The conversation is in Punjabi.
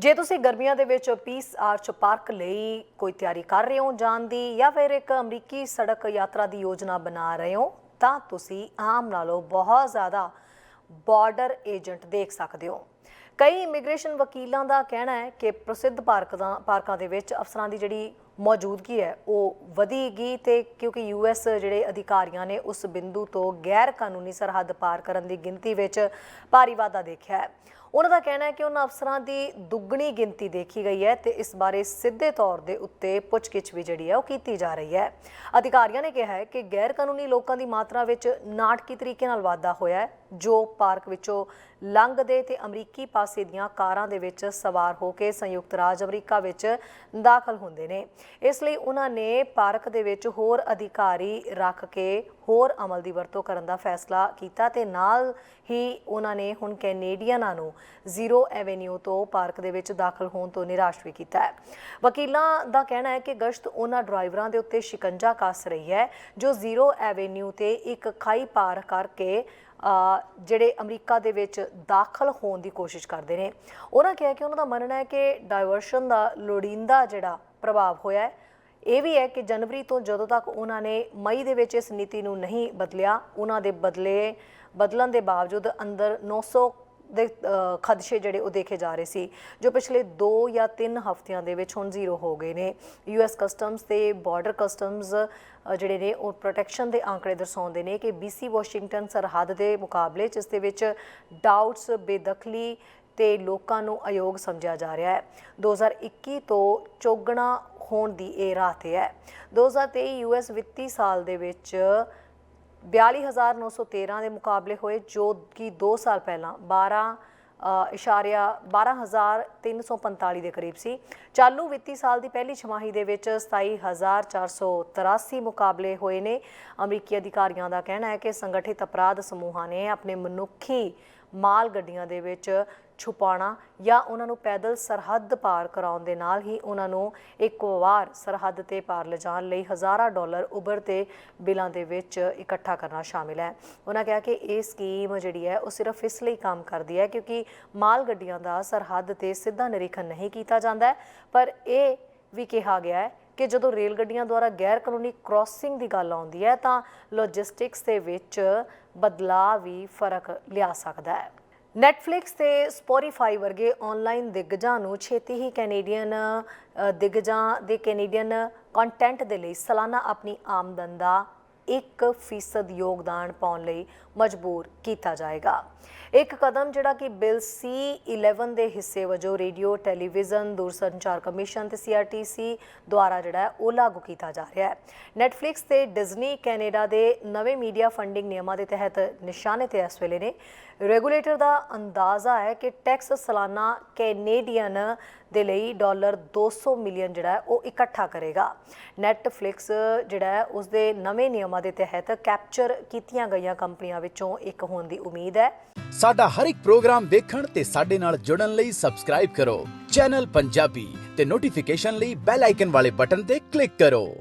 ਜੇ ਤੁਸੀਂ ਗਰਮੀਆਂ ਦੇ ਵਿੱਚ ਪੀਸ ਆਰਚ ਪਾਰਕ ਲਈ ਕੋਈ ਤਿਆਰੀ ਕਰ ਰਹੇ ਹੋ ਜਾਣ ਦੀ ਜਾਂ ਫਿਰ ਇੱਕ ਅਮਰੀਕੀ ਸੜਕ ਯਾਤਰਾ ਦੀ ਯੋਜਨਾ ਬਣਾ ਰਹੇ ਹੋ, ਤਾਂ ਤੁਸੀਂ ਆਮ ਨਾਲੋਂ ਬਹੁਤ ਜ਼ਿਆਦਾ ਬਾਰਡਰ ਏਜੰਟ ਦੇਖ ਸਕਦੇ ਹੋ। ਕਈ ਇਮੀਗ੍ਰੇਸ਼ਨ ਵਕੀਲਾਂ ਦਾ ਕਹਿਣਾ ਹੈ ਕਿ ਪ੍ਰਸਿੱਧ ਪਾਰਕਾਂ ਪਾਰਕਾਂ ਦੇ ਵਿੱਚ ਅਫਸਰਾਂ ਦੀ ਜਿਹੜੀ ਮੌਜੂਦਗੀ ਹੈ, ਉਹ ਵਧੇਗੀ ਤੇ ਕਿਉਂਕਿ ਯੂਐਸ ਜਿਹੜੇ ਅਧਿਕਾਰੀਆਂ ਨੇ ਉਸ ਬਿੰਦੂ ਤੋਂ ਗੈਰ ਕਾਨੂੰਨੀ ਸਰਹੱਦ ਪਾਰ ਕਰਨ ਦੀ ਗਿਣਤੀ ਵਿੱਚ ਭਾਰੀ ਵਾਧਾ ਦੇਖਿਆ ਹੈ। ਉਹਨਾਂ ਦਾ ਕਹਿਣਾ ਹੈ ਕਿ ਉਹਨਾਂ ਅਫਸਰਾਂ ਦੀ ਦੁੱਗਣੀ ਗਿਣਤੀ ਦੇਖੀ ਗਈ ਹੈ ਤੇ ਇਸ ਬਾਰੇ ਸਿੱਧੇ ਤੌਰ ਦੇ ਉੱਤੇ ਪੁੱਛਗਿੱਛ ਵੀ ਜਿਹੜੀ ਹੈ, ਉਹ ਕੀਤੀ ਜਾ ਰਹੀ ਹੈ। ਅਧਿਕਾਰੀਆਂ ਨੇ ਕਿਹਾ ਹੈ ਕਿ ਗੈਰ ਕਾਨੂੰਨੀ ਲੋਕਾਂ ਦੀ ਮਾਤਰਾ ਵਿੱਚ ਨਾਟਕੀ ਤਰੀਕੇ ਨਾਲ ਵਾਧਾ ਹੋਇਆ ਹੈ, ਜੋ ਪਾਰਕ ਵਿੱਚੋਂ ਲੰਘਦੇ ਤੇ ਅਮਰੀਕੀ ਪਾਸੇ ਦੀਆਂ ਕਾਰਾਂ ਦੇ ਵਿੱਚ ਸਵਾਰ ਹੋ ਕੇ ਸੰਯੁਕਤ ਰਾਜ ਅਮਰੀਕਾ ਵਿੱਚ ਦਾਖਲ ਹੁੰਦੇ ਨੇ। ਇਸ ਲਈ ਉਹਨਾਂ ਨੇ ਪਾਰਕ ਦੇ ਵਿੱਚ ਹੋਰ ਅਧਿਕਾਰੀ ਰੱਖ ਕੇ ਹੋਰ ਅਮਲ ਦੀ ਵਰਤੋਂ ਕਰਨ ਦਾ ਫੈਸਲਾ ਕੀਤਾ ਤੇ ਨਾਲ ਹੀ ਉਹਨਾਂ ਨੇ ਹੁਣ ਕੈਨੇਡੀਅਨਾਂ ਨੂੰ ਜ਼ੀਰੋ ਐਵੇਨਿਊ ਤੋਂ ਪਾਰਕ ਦੇ ਵਿੱਚ ਦਾਖਲ ਹੋਣ ਤੋਂ ਨਿਰਾਸ਼ ਵੀ ਕੀਤਾ ਹੈ। ਵਕੀਲਾਂ ਦਾ ਕਹਿਣਾ ਹੈ ਕਿ ਗਸ਼ਤ ਉਹਨਾਂ ਡਰਾਈਵਰਾਂ ਦੇ ਉੱਤੇ ਸ਼ਿਕੰਜਾ ਕੱਸ ਰਹੀ ਹੈ, ਜੋ ਜ਼ੀਰੋ ਐਵੇਨਿਊ ਤੇ ਇੱਕ ਖਾਈ ਪਾਰ ਕਰਕੇ ਜਿਹੜੇ ਅਮਰੀਕਾ ਦੇ ਵਿੱਚ ਦਾਖਲ ਹੋਣ ਦੀ ਕੋਸ਼ਿਸ਼ ਕਰਦੇ ਨੇ। ਉਹਨਾਂ ਕਿਹਾ ਕਿ ਉਹਨਾਂ ਦਾ ਮੰਨਣਾ ਹੈ ਕਿ ਡਾਇਵਰਸ਼ਨ ਦਾ ਲੋੜੀਂਦਾ ਜਿਹੜਾ ਪ੍ਰਭਾਵ ਹੋਇਆ ਹੈ, ਇਹ ਵੀ ਹੈ ਕਿ ਜਨਵਰੀ ਤੋਂ ਜਦੋਂ ਤੱਕ ਉਹਨਾਂ ਨੇ ਮਈ ਦੇ ਵਿੱਚ ਇਸ ਨੀਤੀ ਨੂੰ ਨਹੀਂ ਬਦਲਿਆ, ਉਹਨਾਂ ਦੇ ਬਦਲੇ, ਬਦਲਣ ਦੇ ਬਾਵਜੂਦ ਅੰਦਰ 900 ਦੇ ਖਦਸ਼ੇ ਜਿਹੜੇ ਉਹ ਦੇਖੇ ਜਾ ਰਹੇ ਸੀ, ਜੋ ਪਿਛਲੇ 2 ਜਾਂ 3 ਹਫ਼ਤਿਆਂ ਦੇ ਵਿੱਚ ਹੁਣ ਜ਼ੀਰੋ ਹੋ ਗਏ ਨੇ। ਯੂਐਸ ਕਸਟਮਸ ਤੇ ਬਾਰਡਰ ਕਸਟਮਸ ਜਿਹੜੇ ਨੇ ਉਹ ਪ੍ਰੋਟੈਕਸ਼ਨ ਦੇ ਆંકੜੇ ਦਰਸਾਉਂਦੇ ਨੇ ਕਿ BC ਵਾਸ਼ਿੰਗਟਨ ਸਰਹੱਦ ਦੇ ਮੁਕਾਬਲੇ, ਜਿਸ ਦੇ ਵਿੱਚ ਡਾਊਟਸ, ਬੇਦਖਲੀ ਤੇ ਲੋਕਾਂ ਨੂੰ ਅਯੋਗ ਸਮਝਿਆ ਜਾ ਰਿਹਾ ਹੈ। 2021 ਤੋਂ ਚੌਗਣਾ ਹੋਣ ਦੀ ਇਹ ਰਾਹ ਤੇ ਹੈ। 2023 ਯੂਐਸ ਵਿੱਤੀ ਸਾਲ ਦੇ ਵਿੱਚ 42913 ਦੇ ਮੁਕਾਬਲੇ ਹੋਏ ਜੋ ਕਿ 2 ਸਾਲ ਪਹਿਲਾਂ 12 ਅ, ਇਸ਼ਾਰਿਆ 12345 ਦੇ ਕਰੀਬ ਸੀ। ਚਾਲੂ ਵਿੱਤੀ ਸਾਲ ਦੀ ਪਹਿਲੀ ਛਮਾਹੀ ਦੇ ਵਿੱਚ 27483 ਮੁਕਾਬਲੇ ਹੋਏ ਨੇ। ਅਮਰੀਕੀ ਅਧਿਕਾਰੀਆਂ ਦਾ ਕਹਿਣਾ ਹੈ ਕਿ ਸੰਗਠਿਤ ਅਪਰਾਧ ਸਮੂਹਾਂ ਨੇ ਆਪਣੇ ਮਨੁੱਖੀ ਮਾਲ ਗੱਡੀਆਂ ਦੇ ਵਿੱਚ ਛੁਪਾਉਣਾ ਜਾਂ ਉਹਨਾਂ ਨੂੰ ਪੈਦਲ ਸਰਹੱਦ ਪਾਰ ਕਰਾਉਣ ਦੇ ਨਾਲ ਹੀ ਉਹਨਾਂ ਨੂੰ ਇੱਕ ਵਾਰ ਸਰਹੱਦ ਤੇ ਪਾਰ ਲਿਜਾਣ ਲਈ ਹਜ਼ਾਰਾਂ ਡਾਲਰ ਉਬਰ ਤੇ ਬਿੱਲਾਂ ਦੇ ਵਿੱਚ ਇਕੱਠਾ ਕਰਨਾ ਸ਼ਾਮਿਲ ਹੈ। ਉਹਨਾਂ ਕਿਹਾ ਕਿ ਇਹ ਸਕੀਮ ਜਿਹੜੀ ਹੈ, ਉਹ ਸਿਰਫ ਇਸ ਲਈ ਕੰਮ ਕਰਦੀ ਹੈ ਕਿਉਂਕਿ ਮਾਲ ਗੱਡੀਆਂ ਦਾ ਸਰਹੱਦ ਤੇ ਸਿੱਧਾ ਨਿਰੀਖਣ ਨਹੀਂ ਕੀਤਾ ਜਾਂਦਾ ਪਰ ਇਹ ਵੀ ਕਿਹਾ ਗਿਆ ਹੈ ਕਿ ਜਦੋਂ ਰੇਲ ਗੱਡੀਆਂ ਦੁਆਰਾ ਗੈਰ ਕਾਨੂੰਨੀ ਕ੍ਰਾਸਿੰਗ ਦੀ ਗੱਲ ਆਉਂਦੀ ਹੈ ਤਾਂ ਲੌਜਿਸਟਿਕਸ ਦੇ ਵਿੱਚ ਬਦਲਾਅ ਵੀ ਫ਼ਰਕ ਲਿਆ ਸਕਦਾ ਹੈ। ਨੈਟਫਲਿਕਸ ਤੇ ਸਪੋਟੀਫਾਈ ਵਰਗੇ ਆਨਲਾਈਨ ਦਿੱਗਜਾਂ ਨੂੰ ਛੇਤੀ ਹੀ ਕੈਨੇਡੀਅਨ ਅ, ਦਿੱਗਜਾਂ ਦੇ ਕੈਨੇਡੀਅਨ ਕੰਟੈਂਟ ਦੇ ਲਈ ਸਾਲਾਨਾ ਆਪਣੀ ਆਮਦਨ ਦਾ 1% ਯੋਗਦਾਨ ਪਾਉਣ ਲਈ ਮਜਬੂਰ ਕੀਤਾ ਜਾਏਗਾ। ਇੱਕ ਕਦਮ ਜਿਹੜਾ ਕਿ ਬਿੱਲ C11 ਦੇ ਹਿੱਸੇ ਵਜੋਂ ਰੇਡੀਓ, ਟੈਲੀਵਿਜ਼ਨ, ਦੂਰਸੰਚਾਰ ਕਮਿਸ਼ਨ ਤੇ CRTC ਦੁਆਰਾ ਜਿਹੜਾ ਹੈ ਉਹ ਲਾਗੂ ਕੀਤਾ ਜਾ ਰਿਹਾ ਹੈ। ਨੈਟਫਲਿਕਸ ਤੇ ਡਿਜ਼ਨੀ ਕੈਨੇਡਾ ਦੇ ਨਵੇਂ ਮੀਡੀਆ ਫੰਡਿੰਗ ਨਿਯਮਾਂ ਦੇ ਤਹਿਤ ਨਿਸ਼ਾਨੇ ਤੇ ਇਸ ਵੇਲੇ ਨੇ। ਰੈਗੂਲੇਟਰ ਦਾ ਅੰਦਾਜ਼ਾ ਹੈ ਕਿ ਟੈਕਸ ਸਾਲਾਨਾ ਕੈਨੇਡੀਅਨ ਦੇ ਲਈ ਡਾਲਰ 200 ਮਿਲੀਅਨ ਜਿਹੜਾ ਉਹ ਇਕੱਠਾ ਕਰੇਗਾ। ਨੈਟਫਲਿਕਸ ਜਿਹੜਾ ਉਸ ਦੇ ਨਵੇਂ ਨਿਯਮ ਦੇ ਤਹਿਤ ਕੈਪਚਰ ਕੀਤੀਆਂ ਗਈਆਂ ਕੰਪਨੀਆਂ ਵਿੱਚੋਂ ਇੱਕ ਹੋਣ ਦੀ ਉਮੀਦ ਹੈ। ਸਾਡਾ ਹਰ ਇੱਕ ਪ੍ਰੋਗਰਾਮ ਦੇਖਣ ਤੇ ਸਾਡੇ ਨਾਲ ਜੁੜਨ ਲਈ ਸਬਸਕ੍ਰਾਈਬ ਕਰੋ। ਚੈਨਲ ਪੰਜਾਬੀ ਤੇ ਨੋਟੀਫਿਕੇਸ਼ਨ ਲਈ ਬੈਲ ਆਈਕਨ ਵਾਲੇ ਬਟਨ ਤੇ ਕਲਿੱਕ ਕਰੋ।